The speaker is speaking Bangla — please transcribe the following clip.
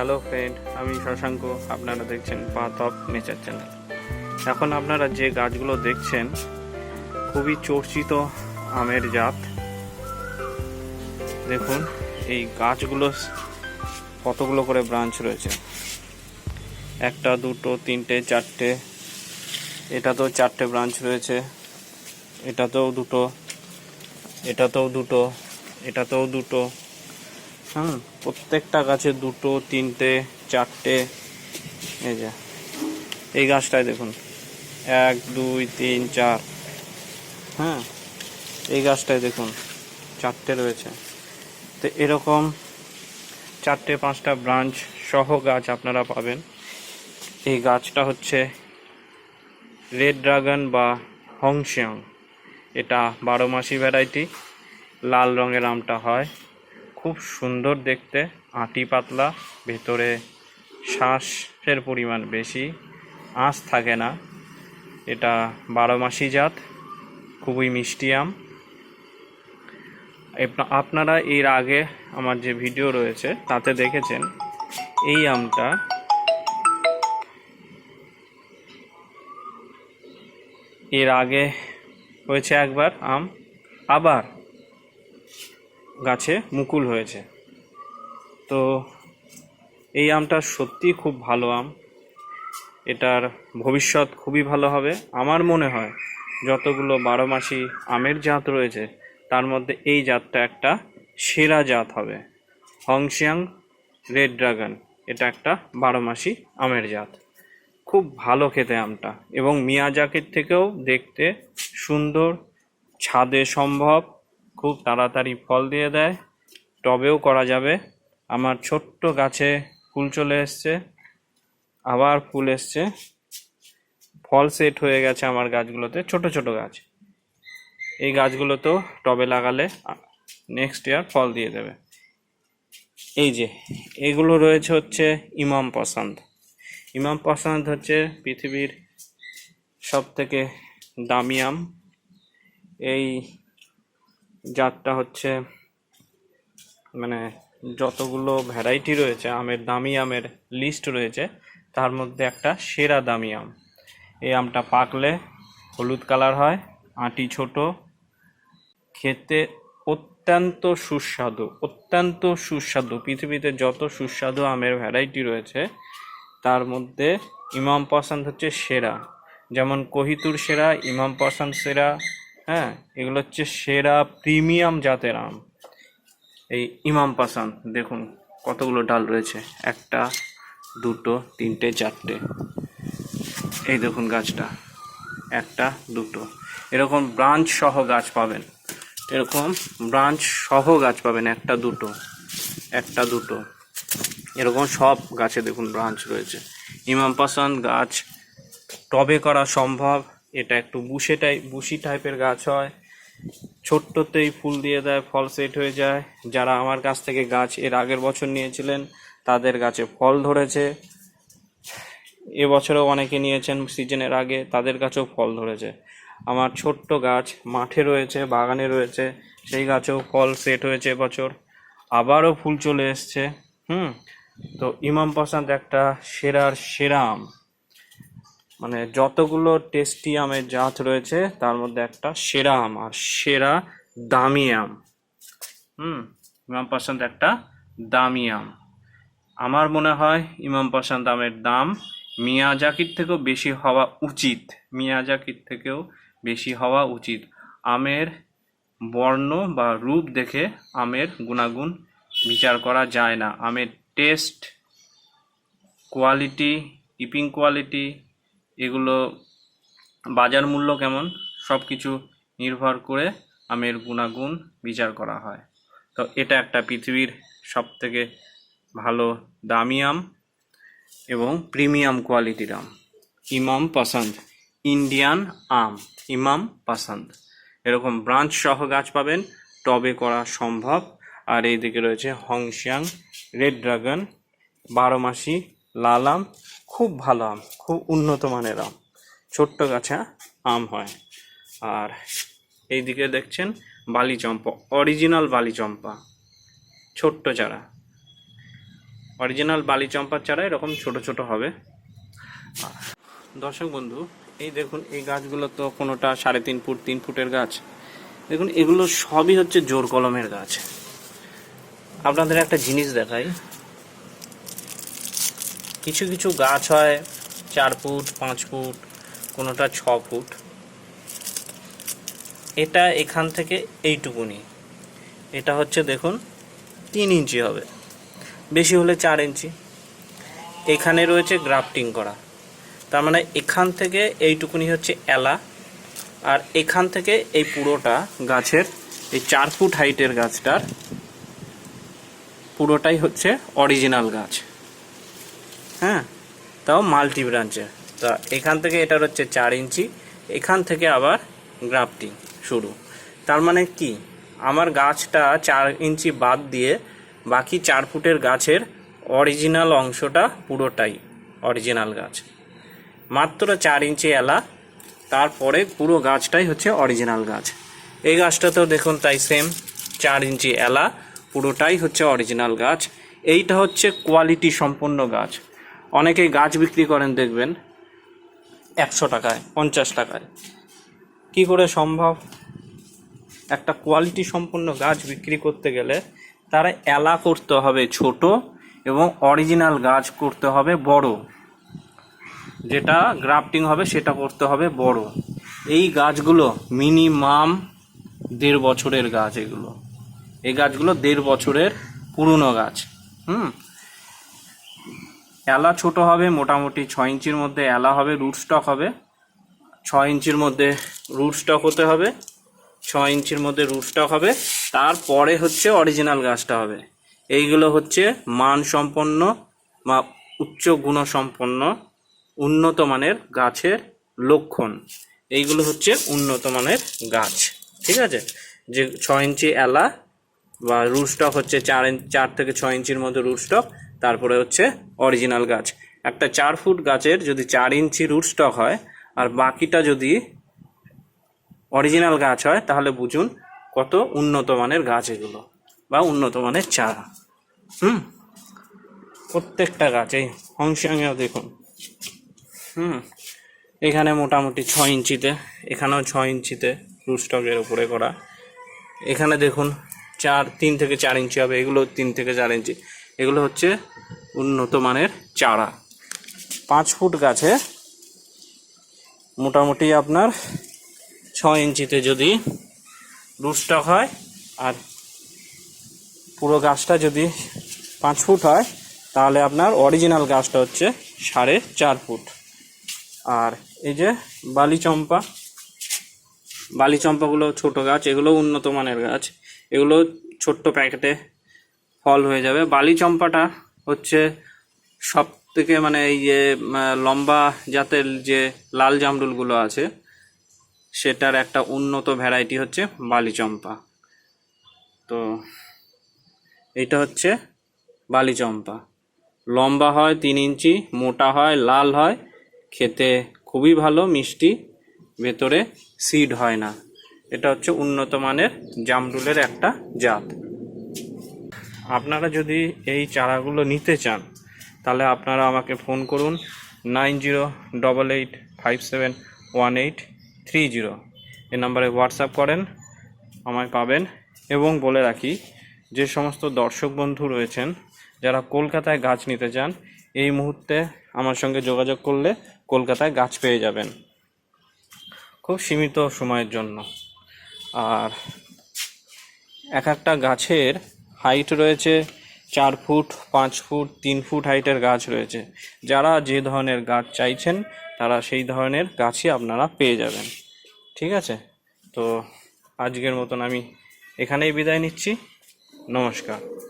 হ্যালো ফ্রেন্ড, আমি শশাঙ্ক, আপনারা দেখছেন পাথ অফ নেচার চ্যানেল। এখন আপনারা যে গাছগুলো দেখছেন, খুবই চর্চিত আমের জাত। দেখুন, এই গাছগুলো কতগুলো করে ব্রাঞ্চ রয়েছে। একটা, দুটো, তিনটে, চারটে, এটাতেও চারটে ব্রাঞ্চ রয়েছে, এটাতেও দুটো এটাতেও দুটো এটাতেও দুটো হুম, প্রত্যেকটা গাছে দুটো, তিনটে, চারটে, এই যে, এই গাছটায় দেখুন। এক, দুই, তিন, চার। হ্যাঁ এই গাছটায় দেখুন, চারটে রয়েছে। তো এরকম চারটে, পাঁচটা ব্রাঞ্চ সহ গাছ আপনারা পাবেন। এই গাছটা হচ্ছে রেড ড্রাগন বা হংশিয়াং এটা বারো মাসি ভ্যারাইটি, লাল রঙের আমটা হয়। খুব সুন্দর দেখতে। আটি পাতলা, ভেতরে শ্বাসের পরিমাণ বেশি, আঁশ থাকে না। এটা বারো মাসি জাত, খুবই মিষ্টি আম। আপনারা এর আগে আমার যে ভিডিও রয়েছে, তাতে দেখেছেন, এই আমটা এর আগে হয়েছে একবার আম, আবার গাছে মুকুল হয়েছে। তো এই আমটা সত্যি খুব ভালো আম। এটার ভবিষ্যৎ খুবই ভালো হবে। আমার মনে হয় যতগুলো বারো মাসি আমের জাত রয়েছে, তার মধ্যে এই জাতটা একটা সেরা জাত হবে। হংশিয়াং রেড ড্রাগন, এটা একটা বারো মাসি আমের জাত। খুব ভালো খেতে আমটা এবং মিয়াজাকির থেকেও দেখতে সুন্দর, ছাদে সম্ভব। খুব তাড়াতাড়ি ফল দিয়ে দেয়। টবেও করা যাবে। আমার ছোট্ট গাছে ফুল চলে এসছে। আবার ফুল এসছে। ফল সেট হয়ে গেছে আমার গাছগুলোতে, ছোট ছোট গাছ। এই গাছগুলোতেও টবে লাগালে নেক্সট ইয়ার ফল দিয়ে দেবে। এই যে, এগুলো রয়েছে হচ্ছে ইমাম পছন্দ। ইমাম পছন্দ হচ্ছে পৃথিবীর সব থেকে দামি আম। এই জাতটা হচ্ছে মানে যতগুলো ভ্যারাইটি রয়েছে, আমের দামি আমের লিস্ট রয়েছে, তার মধ্যে একটা সেরা দামি আম। এই আমটা পাকলে হলুদ কালার হয়, আঁটি ছোট, খেতে অত্যন্ত সুস্বাদু অত্যন্ত সুস্বাদু। পৃথিবীতে যত সুস্বাদু আমের ভ্যারাইটি রয়েছে, তার মধ্যে ইমাম পছন্দ হচ্ছে সেরা। যেমন কহিতুর সেরা, ইমাম পছন্দ সেরা হ্যাঁ এগুলো হচ্ছে সেরা প্রিমিয়াম জাতের আম। এই ইমাম পাসান, দেখুন কতগুলো ডাল রয়েছে। একটা, দুটো, তিনটে, চারটে। এই দেখুন গাছটা, একটা, দুটো। এরকম ব্রাঞ্চ সহ গাছ পাবেন। এরকম ব্রাঞ্চ সহ গাছ পাবেন, একটা, দুটো। একটা, দুটো। এরকম সব গাছে দেখুন ব্রাঞ্চ রয়েছে। ইমাম পাসান গাছ টবে করা সম্ভব। এটা একটু বুশে টাইপ বুশি টাইপের গাছ হয়। ছোট্টতেই ফুল দিয়ে দেয়, ফল সেট হয়ে যায়। যারা আমার কাছ থেকে গাছ এর আগের বছর নিয়েছিলেন, তাদের গাছে ফল ধরেছে। এবছরও অনেকে নিয়েছেন সিজনের আগে, তাদের গাছেও ফল ধরেছে। আমার ছোট্ট গাছ মাঠে রয়েছে, বাগানে রয়েছে, সেই গাছেও ফল সেট হয়েছে এবছর। আবারও ফুল চলে এসছে, হুম? তো ইমাম পছন্দ একটা সেরার সেরা আম মানে যতগুলো টেস্টি আমের জাত রয়েছে, তার মধ্যে একটা সেরা আম, আর সেরা দামি আম। হুম, ইমাম পছন্দ একটা দামি আম। আমার মনে হয় ইমাম পছন্দ আমের দাম মিয়াজাকির থেকেও বেশি হওয়া উচিত মিয়াজাকির থেকেও বেশি হওয়া উচিত। আমের বর্ণ বা রূপ দেখে আমের গুণাগুণ বিচার করা যায় না। আমের টেস্ট কোয়ালিটি ইপিং কোয়ালিটি এগুলো বাজার মূল্য কেমন? সব কিছু নির্ভর করে আমের গুণাগুণ বিচার করা হয়। তো এটা একটা পৃথিবীর সব থেকে ভালো দামি আম এবং প্রিমিয়াম কোয়ালিটির আম। ইমাম পছন্দ। ইন্ডিয়ান আম। ইমাম পছন্দ। এরকম ব্রাঞ্চ সহ গাছ পাবেন, টবে করা সম্ভব। আর এইদিকে রয়েছে হংশিয়াং রেড ড্রাগন, বারো মাসি লাল আম খুব ভালো আম, খুব উন্নত মানের আম। ছোট্ট গাছে আম হয়। আর এইদিকে দেখছেন বালি চম্পা অরিজিনাল বালি চম্পা ছোট্ট চারা। অরিজিনাল বালি চম্পার চারা এরকম ছোট ছোট হবে। দর্শক বন্ধু, এই দেখুন, এই গাছগুলো তো কোনোটা সাড়ে তিন ফুট, তিন ফুটের গাছ। দেখুন, এগুলো সবই হচ্ছে জোর কলমের গাছ। আপনাদের একটা জিনিস দেখাই। কিছু কিছু গাছ হয়, চার ফুট, পাঁচ ফুট, কোনোটা ছ ফুট। এটা এখান থেকে এইটুকুনি। এটা হচ্ছে দেখুন, তিন ইঞ্চি হবে। বেশি হলে চার ইঞ্চি। এখানে রয়েছে গ্রাফটিং করা। তার মানে এখান থেকে এইটুকুনি হচ্ছে এলা, আর এখান থেকে এই পুরোটা গাছের, এই চার ফুট হাইটের গাছটার পুরোটাই হচ্ছে অরিজিনাল গাছ। হ্যাঁ তাও মাল্টি ব্রাঞ্চে তা এখান থেকে এটার হচ্ছে চার ইঞ্চি, এখান থেকে আবার গ্রাফটিং শুরু। তার মানে কি? আমার গাছটা চার ইঞ্চি বাদ দিয়ে বাকি চার ফুটের গাছের অরিজিনাল অংশটা পুরোটাই অরিজিনাল গাছ। মাত্র চার ইঞ্চি এলা, তারপরে পুরো গাছটাই হচ্ছে অরিজিনাল গাছ। এই গাছটাতেও দেখুন তাই সেম চার ইঞ্চি এলা, পুরোটাই হচ্ছে অরিজিনাল গাছ। এইটা হচ্ছে কোয়ালিটি সম্পন্ন গাছ। অনেকেই গাছ বিক্রি করেন, দেখবেন, একশো টাকায়, পঞ্চাশ টাকায়। কি করে সম্ভব? একটা কোয়ালিটি সম্পন্ন গাছ বিক্রি করতে গেলে তারা এলা করতে হবে ছোট এবং অরিজিনাল গাছ করতে হবে বড়। যেটা গ্রাফটিং হবে, সেটা করতে হবে বড়। এই গাছগুলো মিনিমাম দেড় বছরের গাছ এগুলো। এই গাছগুলো দেড় বছরের পুরনো গাছ। হুম? এলা ছোট হবে, মোটামুটি ছ ইঞ্চির মধ্যে এলা হবে রুট স্টক হবে। ছ ইঞ্চির মধ্যে রুট স্টক হতে হবে ছ ইঞ্চির মধ্যে রুট স্টক হবে। তারপরে হচ্ছে অরিজিনাল গাছটা হবে। এইগুলো হচ্ছে মান সম্পন্ন বা উচ্চ গুণসম্পন্ন উন্নত মানের গাছের লক্ষণ। এইগুলো হচ্ছে উন্নত মানের গাছ, ঠিক আছে? যে ছ ইঞ্চি এলা বা রুট স্টক হচ্ছে চার ইঞ্চ চার থেকে ছ ইঞ্চির মধ্যে রুট স্টক তারপরে হচ্ছে অরিজিনাল গাছ। একটা চার ফুট গাছের যদি চার ইঞ্চি রুট স্টক হয়, আর বাকিটা যদি অরিজিনাল গাছ হয়, তাহলে বুঝুন কত উন্নত মানের গাছ এগুলো, বা উন্নত মানের চারা। হুম? প্রত্যেকটা গাছ এই হংসাঙ্গেও দেখুন। হুম? এখানে মোটামুটি ছ ইঞ্চিতে, এখানেও ছ ইঞ্চিতে রুস্টকের উপরে করা। এখানে দেখুন, চার, তিন থেকে চার ইঞ্চি হবে, এগুলো তিন থেকে চার ইঞ্চি। এগুলো হচ্ছে উন্নত মানের চারা। পাঁচ ফুট গাছে মোটামুটি আপনার ছ ইঞ্চিতে যদি রুটস্টক হয়, আর পুরো গাছটা যদি পাঁচ ফুট হয়, তাহলে আপনার অরিজিনাল গাছটা হচ্ছে সাড়ে চার ফুট। আর এই যে বালি চম্পা বালি চম্পাগুলো ছোট গাছ, এগুলো উন্নত মানের গাছ। এগুলো ছোট্ট প্যাকেটে ফল হয়ে যাবে। বালি চম্পাটা হচ্ছে সব থেকে মানে এই যে লম্বা জাতের যে লাল জামরুলগুলো আছে, সেটার একটা উন্নত ভ্যারাইটি হচ্ছে বালি চম্পা। তো এটা হচ্ছে বালি চম্পা। লম্বা হয় তিন ইঞ্চি, মোটা হয়, লাল হয়, খেতে খুবই ভালো, মিষ্টি, ভেতরে সিড হয় না। এটা হচ্ছে উন্নত মানের জামরুলের একটা জাত। আপনারা যদি এই চারাগুলো নিতে চান, তাহলে আপনারা আমাকে ফোন করুন nine zero double eight five seven one eight three zero এই নাম্বারে হোয়াটসঅ্যাপ করেন, আমায় পাবেন। এবং বলে রাখি, যে সমস্ত দর্শক বন্ধু রয়েছেন, যারা কলকাতায় গাছ নিতে চান, এই মুহূর্তে আমার সঙ্গে যোগাযোগ করলে কলকাতায় গাছ পেয়ে যাবেন। খুব সীমিত সময়ের জন্য। আর এক একটা গাছের হাইট রয়েছে, চার ফুট, পাঁচ ফুট, তিন ফুট হাইটের গাছ রয়েছে। যারা যে ধরনের গাছ চাইছেন, তারা সেই ধরনের গাছই আপনারা পেয়ে যাবেন। ঠিক আছে? তো আজকের মতন আমি এখানেই বিদায় নিচ্ছি। নমস্কার।